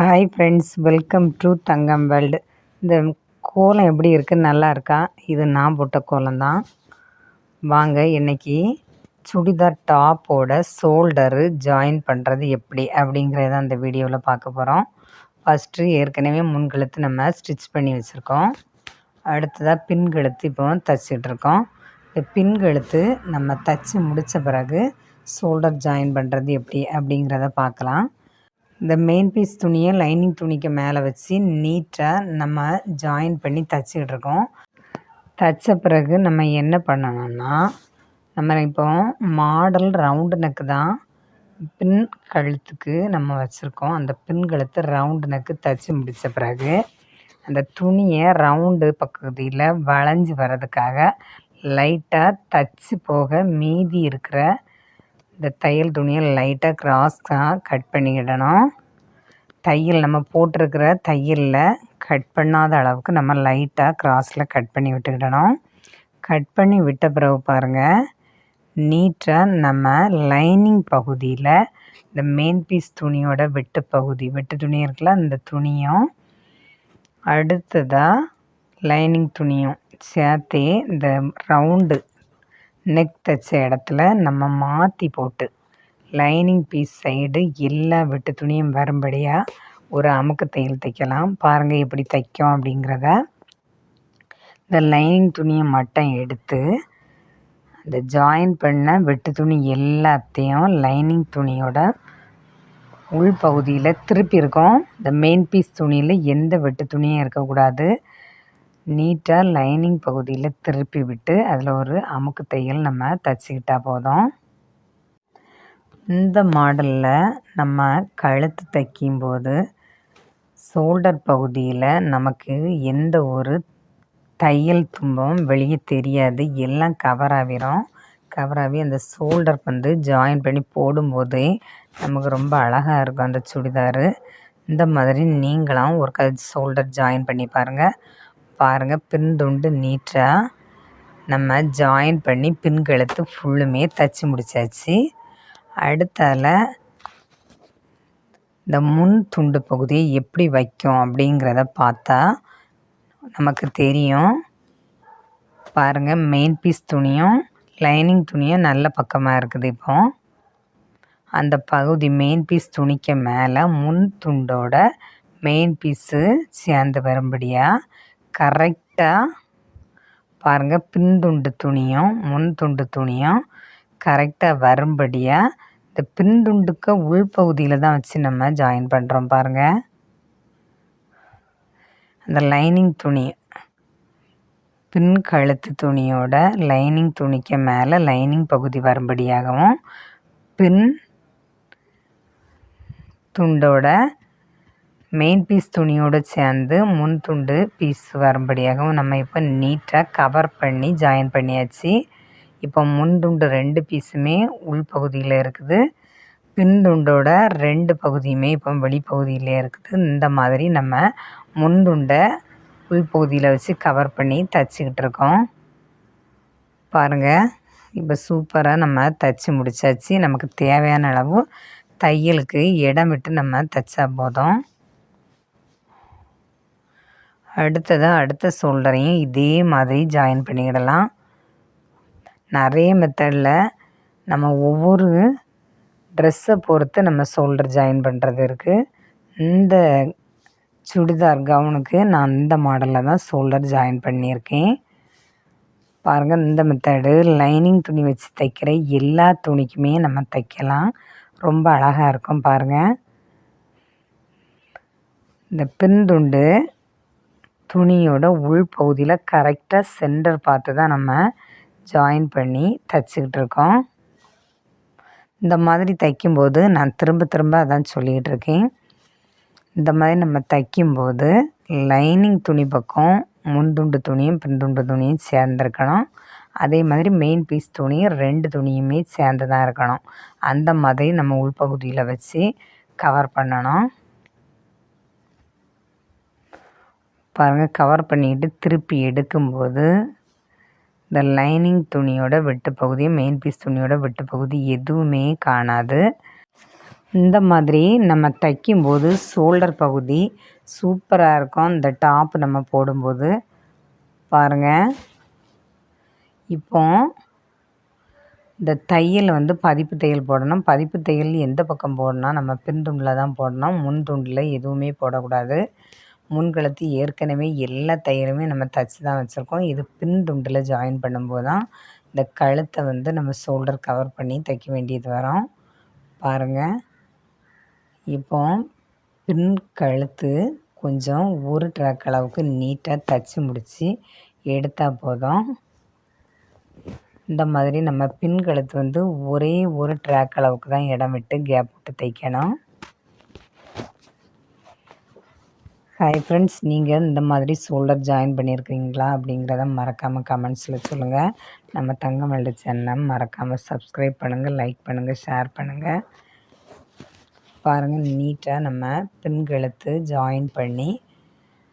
Hi friends welcome to Thangam world இந்த கோலம் எப்படி இருக்குது நல்லா இருக்கா? இது நான் போட்ட கோலம் தான் வாங்க இன்றைக்கி சுடிதார் டாப்போட ஷோல்டரு ஜாயின் பண்ணுறது எப்படி அப்படிங்கிறத அந்த வீடியோவில் பார்க்க போகிறோம் ஃபஸ்ட்டு ஏற்கனவே முன்கழுத்து நம்ம ஸ்டிச் பண்ணி வச்சுருக்கோம். அடுத்ததாக பின்கழுத்து இப்போ தச்சிட்ருக்கோம் இந்த பின்கழுத்து நம்ம தச்சு முடித்த பிறகு ஷோல்டர் ஜாயின் பண்ணுறது எப்படி அப்படிங்கிறத பார்க்கலாம். இந்த மெயின் பீஸ் துணியை லைனிங் துணிக்கு மேலே வச்சு நீட்டாக நம்ம ஜாயின் பண்ணி தைச்சிக்கிட்டு இருக்கோம். தைச்ச பிறகு நம்ம என்ன பண்ணணும்னா நம்ம இப்போ மாடல் ரவுண்டு நெக்கு தான் பின் கழுத்துக்கு நம்ம வச்சுருக்கோம். அந்த பின் கழுத்து ரவுண்டு நெக்கு தைச்சி முடித்த பிறகு அந்த துணியை ரவுண்டு பகுதியில் வளைஞ்சி வர்றதுக்காக லைட்டாக தச்சு போக மீதி இருக்கிற இந்த தையல் துணியை லைட்டாக கிராஸாக கட் பண்ணிக்கிடணும். தையல் நம்ம போட்டிருக்கிற தையலில் கட் பண்ணாத அளவுக்கு நம்ம லைட்டாக கிராஸில் கட் பண்ணி விட்டுக்கிடணும். கட் பண்ணி விட்ட பிறகு பாருங்கள் நீட்டாக நம்ம லைனிங் பகுதியில் இந்த மெயின் பீஸ் துணியோட வெட்டு பகுதி வெட்டு துணி இருக்குல்ல அந்த துணியும் அடுத்ததாக லைனிங் துணியும் சேர்த்தே இந்த ரவுண்டு நெக் தைச்ச இடத்துல நம்ம மாற்றி போட்டு லைனிங் பீஸ் சைடு எல்லா வெட்டு துணியும் வரும்படியாக ஒரு அமுக்கு தையல் தைக்கலாம். பாருங்கள் எப்படி தைக்கும் அப்படிங்கிறத. இந்த லைனிங் துணியை மட்டும் எடுத்து அந்த ஜாயின் பண்ண வெட்டு துணி எல்லாத்தையும் லைனிங் துணியோட உள்பகுதியில் திருப்பி இருக்கும். இந்த மெயின் பீஸ் துணியில் எந்த வெட்டு துணியும் இருக்கக்கூடாது. நீட்டாக லைனிங் பகுதியில் திருப்பி விட்டு அதில் ஒரு அமுக்கு தையல் நம்ம தச்சுக்கிட்டா போதும். இந்த மாடலில் நம்ம கழுத்து தைக்கும்போது ஷோல்டர் பகுதியில் நமக்கு எந்த ஒரு தையல் தும்பம் வெளியே தெரியாது. எல்லாம் கவர் ஆகிரும் கவர் ஆகி அந்த ஷோல்டர் வந்து ஜாயின் பண்ணி போடும்போதே நமக்கு ரொம்ப அழகாக இருக்கும் அந்த சுடிதார். இந்த மாதிரி நீங்களும் ஒரு க ஷோல்டர் ஜாயின் பண்ணி பாருங்கள் பாருங்கள் பின் துண்டு நீட்டாக நம்ம ஜாயின் பண்ணி பின் கழுத்து ஃபுல்லுமே தச்சு முடித்தாச்சு அடுத்தால இந்த முன் துண்டு பகுதியை எப்படி வைக்கும் அப்படிங்கிறத பார்த்தா நமக்கு தெரியும். பாருங்கள் மெயின் பீஸ் துணியும் லைனிங் துணியும் நல்ல பக்கமாக இருக்குது இப்போ. அந்த பகுதி மெயின் பீஸ் துணிக்கு மேலே முன் துண்டோட மெயின் பீஸு சேர்ந்து வரும்படியாக கரெக்டாக பாருங்கள் பின் துண்டு துணியும் முன் துண்டு துணியும் கரெக்டாக வரும்படியாக இந்த பின் துண்டுக்கு உள்பகுதியில் தான் வச்சு நம்ம ஜாயின் பண்ணுறோம் பாருங்கள் அந்த லைனிங் துணி பின் கழுத்து துணியோட லைனிங் துணிக்கு மேலே லைனிங் பகுதி வரும்படியாகவும் பின் துண்டோட மெயின் பீஸ் துணியோடு சேர்ந்து முன் துண்டு பீஸ் வரும்படியாகவும் நம்ம இப்போ நீட்டாக கவர் பண்ணி ஜாயின் பண்ணியாச்சு. இப்போ முன் துண்டு ரெண்டு பீஸுமே உள்பகுதியில் இருக்குது. பின் துண்டோட ரெண்டு பகுதியுமே இப்போ வெளிப்பகுதியிலே இருக்குது. இந்த மாதிரி நம்ம முன் துண்டை உள்பகுதியில் வச்சு கவர் பண்ணி தைச்சிக்கிட்டு இருக்கோம். பாருங்கள் இப்போ சூப்பராக நம்ம தச்சு முடிச்சாச்சு. நமக்கு தேவையான அளவு தையலுக்கு இடம் விட்டு நம்ம தைச்சா போதும். அடுத்ததாக அடுத்த ஷோல்டரையும் இதே மாதிரி ஜாயின் பண்ணிக்கிடலாம் நிறைய மெத்தடில் நம்ம ஒவ்வொரு ட்ரெஸ்ஸை பொறுத்து நம்ம ஷோல்டர் ஜாயின் பண்ணுறது இருக்குது இந்த சுடிதார் கவுனுக்கு நான் இந்த மாடலில் தான் ஷோல்டர் ஜாயின் பண்ணியிருக்கேன். பாருங்கள் இந்த மெத்தடு லைனிங் துணி வச்சு தைக்கிற எல்லா துணிக்குமே நம்ம தைக்கலாம். ரொம்ப அழகாக இருக்கும் பாருங்கள் இந்த பின்துண்டு துணியோட உள் பகுதியில் கரெக்டாக சென்டர் பார்த்து தான் நம்ம ஜாயின் பண்ணி தைச்சிக்கிட்டு இருக்கோம். இந்த மாதிரி தைக்கும்போது நான் திரும்ப திரும்ப அதான் சொல்லிக்கிட்டு இருக்கேன். இந்த மாதிரி நம்ம தைக்கும்போது லைனிங் துணி பக்கம் முன்துண்டு துணியும் பின்துண்டு துணியும் சேர்ந்துருக்கணும். அதே மாதிரி மெயின் பீஸ் துணியும் ரெண்டு துணியுமே சேர்ந்து தான் இருக்கணும். அந்த மாதிரி நம்ம உள்பகுதியில் வச்சு கவர் பண்ணணும். பாருங்கள் கவர் பண்ணிக்கிட்டு திருப்பி எடுக்கும்போது இந்த லைனிங் துணியோட வெட்டு பகுதி மெயின் பீஸ் துணியோட வெட்டு பகுதி எதுவுமே காணாது. இந்த மாதிரி நம்ம தைக்கும்போது ஷோல்டர் பகுதி சூப்பராக இருக்கும். இந்த டாப் நம்ம போடும்போது. பாருங்கள் இப்போ இந்த தையல் வந்து பதிப்பு தையல் போடணும். பதிப்பு தையல் எந்த பக்கம் போடணும் நம்ம பின் துண்டில் தான் போடணும். முன் துண்டில் எதுவுமே போடக்கூடாது. முன்கழுத்து ஏற்கனவே எல்லா தையலுமே நம்ம தைச்சி தான் வச்சுருக்கோம். இது பின் துண்டில் ஜாயின் பண்ணும்போது தான் இந்த கழுத்தை வந்து நம்ம ஷோல்டர் கவர் பண்ணி தைக்க வேண்டியது வரும். பாருங்கள் இப்போ பின் கழுத்து கொஞ்சம் ஒரு ட்ராக் அளவுக்கு நீட்டாக தைச்சி முடித்து எடுத்தால் போதும். இந்த மாதிரி நம்ம பின் கழுத்து வந்து ஒரே ஒரு ட்ராக் அளவுக்கு தான் இடம் விட்டு கேப் விட்டு தைக்கணும். ஹாய் ஃப்ரெண்ட்ஸ் நீங்கள் இந்த மாதிரி சோல்டர் ஜாயின் பண்ணியிருக்கிறீங்களா அப்படிங்கிறத மறக்காமல் கமெண்ட்ஸில் சொல்லுங்கள் நம்ம தங்கமல்டு சேனல் மறக்காமல் சப்ஸ்கிரைப் பண்ணுங்கள் லைக் பண்ணுங்கள் ஷேர் பண்ணுங்கள் பாருங்கள் நீட்டாக நம்ம பெண்கெழுத்து ஜாயின் பண்ணி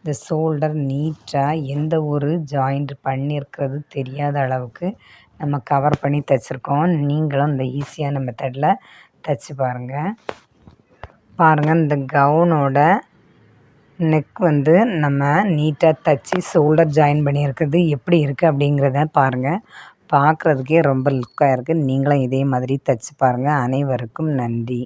இந்த ஷோல்டர் நீட்டாக எந்த ஒரு ஜாயிண்ட் பண்ணியிருக்கிறது தெரியாத அளவுக்கு நம்ம கவர் பண்ணி தைச்சிருக்கோம். நீங்களும் இந்த ஈஸியான மெத்தடில் தைச்சி பாருங்கள் பாருங்கள் இந்த கவுனோட நெக் வந்து நம்ம நீட்டாக தைச்சி ஷோல்டர் ஜாயின் பண்ணியிருக்கிறது எப்படி இருக்குது அப்படிங்கிறத பாருங்கள் பார்க்குறதுக்கே ரொம்ப லுக்காக இருக்குது நீங்களும் இதே மாதிரி தைச்சி பாருங்கள் அனைவருக்கும் நன்றி.